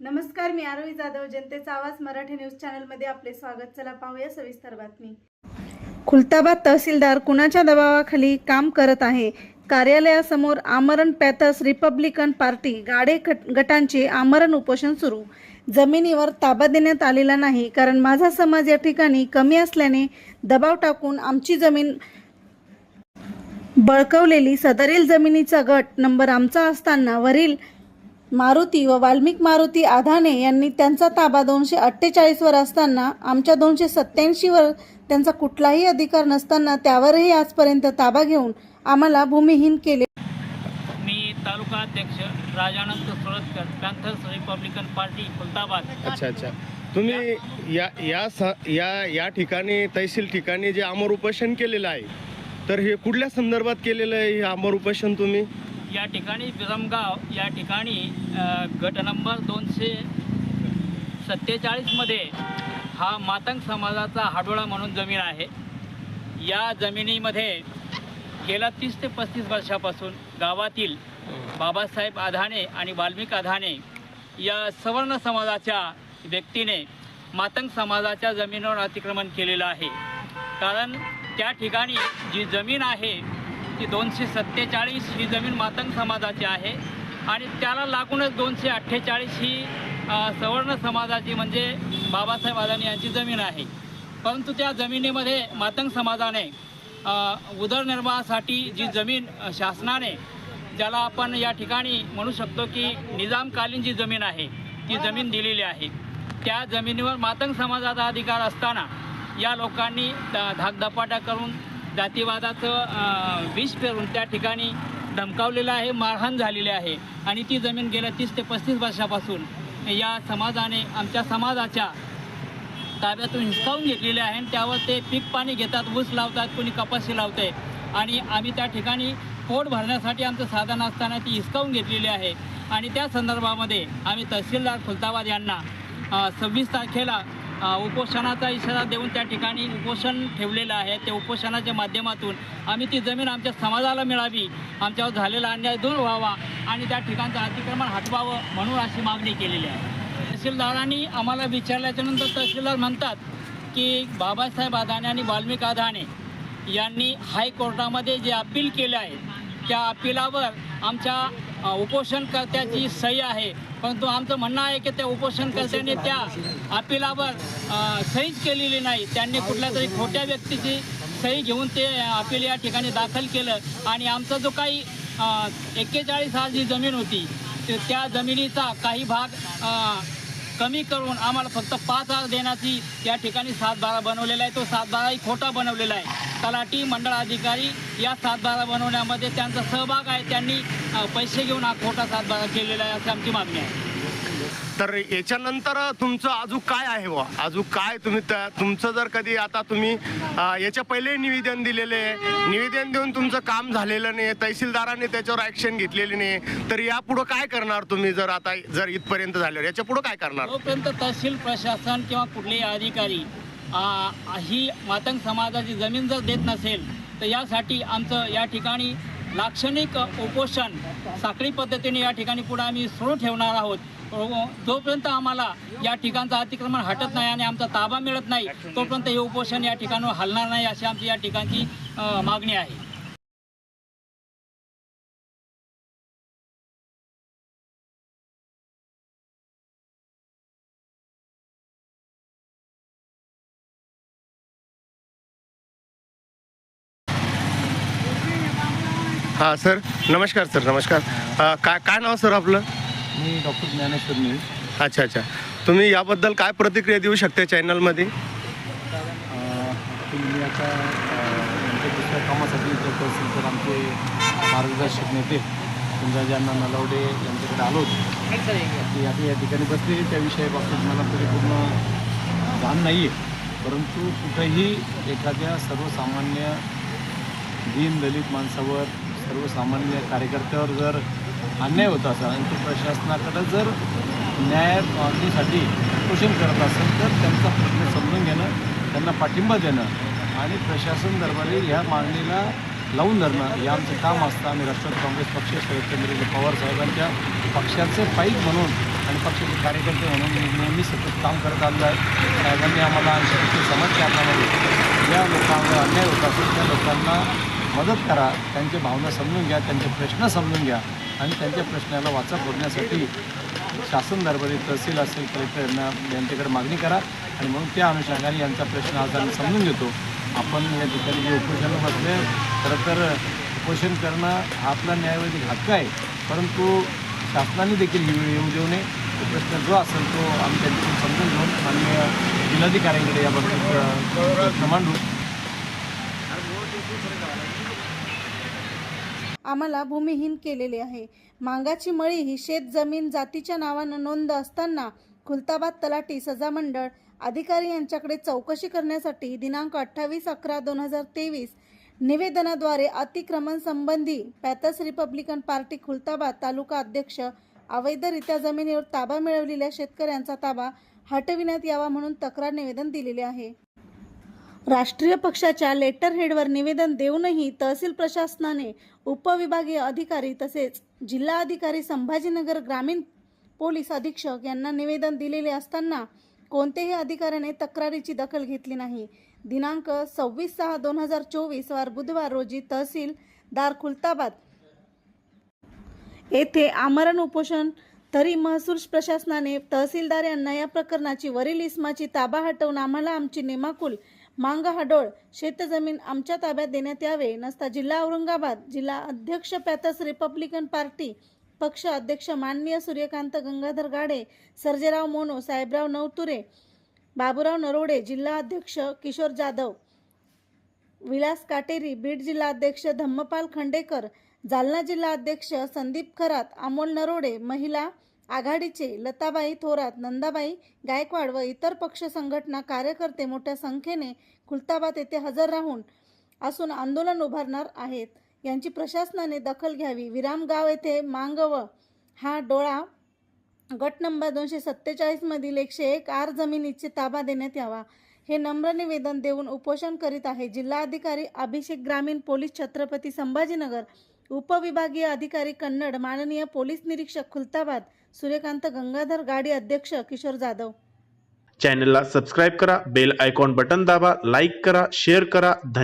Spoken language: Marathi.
नमस्कार मी आरोही जाधव जनतेचा आवाज मराठी न्यूज चॅनलमध्ये आपले स्वागत. चला पाहूया सविस्तर बातमी. खुलताबाद तहसीलदार कुणाच्या दबावाखाली काम करत आहे? कार्यालयासमोर आमरण पॅथर्स रिपब्लिकन पार्टी गाडे गटांचे आमरण उपोषण सुरू. जमिनीवर ताबा देण्यात आलेला नाही कारण माझा समाज या ठिकाणी कमी असल्याने दबाव टाकून आमची जमीन बळकवलेली सदरील जमिनीचा गट नंबर आमचा असताना वरील मारुती व वाल्मिक मारुती आधाने यांनी त्यांचा ताबा दोनशे अठ्ठेचाळीस वर असताना आमच्या दोनशे सत्याऐंशी वर त्यांचा कुठलाही अधिकार नसताना त्यावरही आजपर्यंत ताबा घेऊन आम्हाला भूमिहीन केले. मी तालुका अध्यक्ष Rajanand Suratkar Panthers Republican Party Khultabad. अच्छा अच्छा. तुम्ही या या स- या या ठिकाणी तहसील ठिकाणी जे अमर उपोषण केलेलं आहे तर हे कुठल्या संदर्भात केलेलं आहे हे अमर उपोषण तुम्ही? या ठिकाणी विरमगाव या ठिकाणी गट नंबर दोनशे सत्तेचाळीसमध्ये हा मातंग समाजाचा हाडोळा म्हणून जमीन आहे. या जमिनीमध्ये गेल्या तीस ते पस्तीस वर्षापासून गावातील बाबासाहेब आधाने आणि वाल्मिक आधाने या सवर्ण समाजाच्या व्यक्तीने मातंग समाजाच्या जमिनीवर अतिक्रमण केलेलं आहे. कारण त्या ठिकाणी जी जमीन आहे ती दोनशे सत्तेचाळीस ही जमीन मातंग समाजाची आहे. आणि त्याला लागूनच दोनशे अठ्ठेचाळीस ही सवर्ण समाजाची म्हणजे बाबासाहेब आदानी यांची जमीन आहे. परंतु त्या जमिनीमध्ये मातंग समाजाने उदरनिर्वाहासाठी जी जमीन शासनाने ज्याला आपण या ठिकाणी म्हणू शकतो की निजामकालीन जी जमीन आहे ती जमीन दिलेली आहे. त्या जमिनीवर मातंग समाजाचा अधिकार असताना या लोकांनी ध- धाकधपाटा करून जातीवादाचं विष पेरून त्या ठिकाणी धमकावलेलं आहे मारहाण झालेली आहे. आणि ती जमीन गेल्या तीस ते पस्तीस वर्षापासून या समाजाने आमच्या समाजाच्या ताब्यातून हिसकावून घेतलेले आहे. आणि त्यावर ते पीक पाणी घेतात ऊस लावतात कोणी कपाशी लावते आणि आम्ही त्या ठिकाणी पोट भरण्यासाठी आमचं साधन असताना ती हिसकावून घेतलेली आहे. आणि त्या संदर्भामध्ये आम्ही तहसीलदार खुलताबाद यांना सव्वीस तारखेला उपोषणाचा इशारा देऊन त्या ठिकाणी उपोषण ठेवलेलं आहे. त्या उपोषणाच्या माध्यमातून आम्ही ती जमीन आमच्या समाजाला मिळावी आमच्यावर झालेला अन्याय दूर व्हावा आणि त्या ठिकाणचं अतिक्रमण हटवावं म्हणून अशी मागणी केलेली आहे. तहसीलदारांनी आम्हाला विचारल्याच्यानंतर तहसीलदार म्हणतात की बाबासाहेब आधाणे आणि वाल्मिक अदाणे यांनी हायकोर्टामध्ये जे अपील केले आहे त्या अपिलावर आमच्या उपोषणकर्त्याची सही आहे. परंतु आमचं म्हणणं आहे की त्या उपोषणकर्त्यांनी त्या अपिलावर सहीच केलेली नाही. त्यांनी कुठल्या तरी खोट्या व्यक्तीची सही घेऊन ते अपील या ठिकाणी दाखल केलं. आणि आमचा जो काही एक्केचाळीस हा जी जमीन होती ते त्या जमिनीचा काही भाग कमी करून आम्हाला फक्त पाच हजार देण्याची या ठिकाणी सातबारा बनवलेला आहे. तो सातबाराही खोटा बनवलेला आहे. तलाठी मंडळ अधिकारी या सातबारा बनवण्यामध्ये त्यांचा सहभाग आहे. त्यांनी पैसे घेऊन हा खोटा सातबारा केलेला आहे अशी आमची मागणी आहे. तर याच्यानंतर तुमचं अजून काय आहे बुवा? अजून काय तुम्ही तुमचं जर कधी आता तुम्ही याच्या पहिले निवेदन दिलेले आहे. निवेदन देऊन तुमचं काम झालेलं नाही तहसीलदाराने त्याच्यावर ॲक्शन घेतलेली नाही तर यापुढं काय करणार तुम्ही जर आता जर इथपर्यंत झाल्यावर? याच्या पुढं काय करणार? तहसील प्रशासन किंवा कुठलेही अधिकारी ही मातंग समाजाची जमीन जर देत नसेल तर यासाठी आमचं या ठिकाणी लाक्षणिक उपोषण साखळी पद्धतीने या ठिकाणी पुढे आम्ही सुरू ठेवणार आहोत. जोपर्यंत आम्हाला या ठिकाणचं अतिक्रमण हटत नाही आणि आमचा ताबा मिळत नाही तोपर्यंत हे उपोषण या ठिकाणी हलणार नाही अशी आमची या ठिकाणची मागणी आहे. हां सर. नमस्कार सर. नमस्कार. अं, काय काय नाव सर आपलं? मी डॉक्टर ज्ञानेश्वर मी अच्छा अच्छा. तुम्ही याबद्दल काय प्रतिक्रिया देऊ शकता चॅनलमध्ये? मी आता आमच्या दुसऱ्या कामासाठी इथं तहसील तर आमचे मार्गदर्शक नेते कुंजाजी अण्णा नलवडे यांच्याकडे आलो होतो. ते आता या ठिकाणी बसले त्या विषयाबाबतीत मला तरी पूर्ण जाण नाही आहे परंतु कुठंही एखाद्या सर्वसामान्य दीन दलित माणसावर सर्वसामान्य कार्यकर्त्यावर जर अन्याय होत असेल आणि तो प्रशासनाकडं जर न्याय मागणीसाठी उपोषण करत असेल तर त्यांचा प्रश्न समजून घेणं त्यांना पाठिंबा देणं आणि प्रशासन दरबारी ह्या मागणीला लावून धरणं हे आमचं काम असतं. आम्ही राष्ट्रवादी काँग्रेस पक्ष शरदचंद्रजी पवार साहेबांच्या पक्षाचे पाईक म्हणून आणि पक्षाचे कार्यकर्ते म्हणून मी नेहमी सतत काम करत आलो आहे. साहेबांनी आम्हाला ऐंशी समज ज्या लोकांवर अन्याय होत असेल त्या लोकांना मदत करा त्यांची भावना समजून घ्या त्यांचे प्रश्न समजून घ्या आणि त्यांच्या प्रश्नाला वाचा फोडण्यासाठी शासन दरबारी तहसील असेल कलेक्टर यांना यांच्याकडे मागणी करा आणि म्हणून त्या अनुषंगाने यांचा प्रश्न आज आम्ही समजून घेतो. आपण या ठिकाणी जे उपोषण बसले खरं तर उपोषण करणं हा आपला न्यायवैधिक हक्क आहे. परंतु शासनाने देखील ही वेळ येऊ देऊ नये. तो प्रश्न जो असेल तो आम्ही त्यांच्याकडून समजून घेऊन आणि जिल्हाधिकाऱ्यांकडे याबाबत प्रश्न मांडू आम्हाला भूमिहीन केलेले आहे. मांगाची मळी ही शेत जमीन जातीच्या नावानं नोंद असताना खुलताबाद तलाठी सजा मंडळ अधिकारी यांच्याकडे चौकशी करण्यासाठी दिनांक अठ्ठावीस अकरा दोन हजार तेवीस निवेदनाद्वारे अतिक्रमण संबंधी Panthers Republican Party Khultabad taluka अध्यक्ष अवैधरित्या जमिनीवर ताबा मिळवलेल्या शेतकऱ्यांचा ताबा हटविण्यात यावा म्हणून तक्रार निवेदन दिलेले आहे. राष्ट्रीय पक्षाच्या लेटर हेडवर निवेदन देऊनही तहसील प्रशासनाने उपविभागीय अधिकारी तसेच जिल्हा अधिकारी संभाजीनगर ग्रामीण पोलीस अधीक्षक यांना निवेदन दिलेले असताना कोणत्याही अधिकाऱ्याने तक्रारीची दखल घेतली नाही. दिनांक सव्वीस सहा दोन हजार चोवीस वार बुधवार रोजी तहसीलदार खुलताबाद येथे आमरण उपोषण तरी महसूल प्रशासनाने तहसीलदार यांना या प्रकरणाची वरील इस्माची ताबा हटवून आम्हाला आमची नेमाकुल मांग हाडोळ शेतजमीन आमच्या ताब्यात देण्यात यावे नसता जिल्हा औरंगाबाद जिल्हा अध्यक्ष पॅथस रिपब्लिकन पार्टी पक्ष अध्यक्ष माननीय सूर्यकांत गंगाधर गाडे सर्जेराव मोनो साहेबराव नवतुरे बाबूराव नरोडे जिल्हा अध्यक्ष किशोर जाधव विलास काटेरी बीड जिल्हा अध्यक्ष धम्मपाल खंडेकर जालना जिल्हा अध्यक्ष संदीप खरात अमोल नरोडे महिला आघाडीचे लताबाई थोरात नंदाबाई गायकवाड व इतर पक्ष संघटना कार्यकर्ते मोठ्या संख्येने खुलताबाद येथे हजर राहून असून आंदोलन उभारणार आहेत. यांची प्रशासनाने दखल घ्यावी. विरामगाव येथे मांगव हा डोळा गट नंबर दोनशे सत्तेचाळीसमधील एकशे एक आर जमिनीचे ताबा देण्यात यावा. हे नम्र निवेदन देऊन उपोषण करीत आहे जिल्हाधिकारी अभिषेक ग्रामीण पोलीस छत्रपती संभाजीनगर उपविभागीय अधिकारी कन्नड माननीय पोलीस निरीक्षक खुलताबाद सूर्यकांत गंगाधर गाडी अध्यक्ष किशोर जाधव. चॅनलला सबस्क्राईब करा बेल आयकॉन बटन दाबा लाईक करा शेअर करा.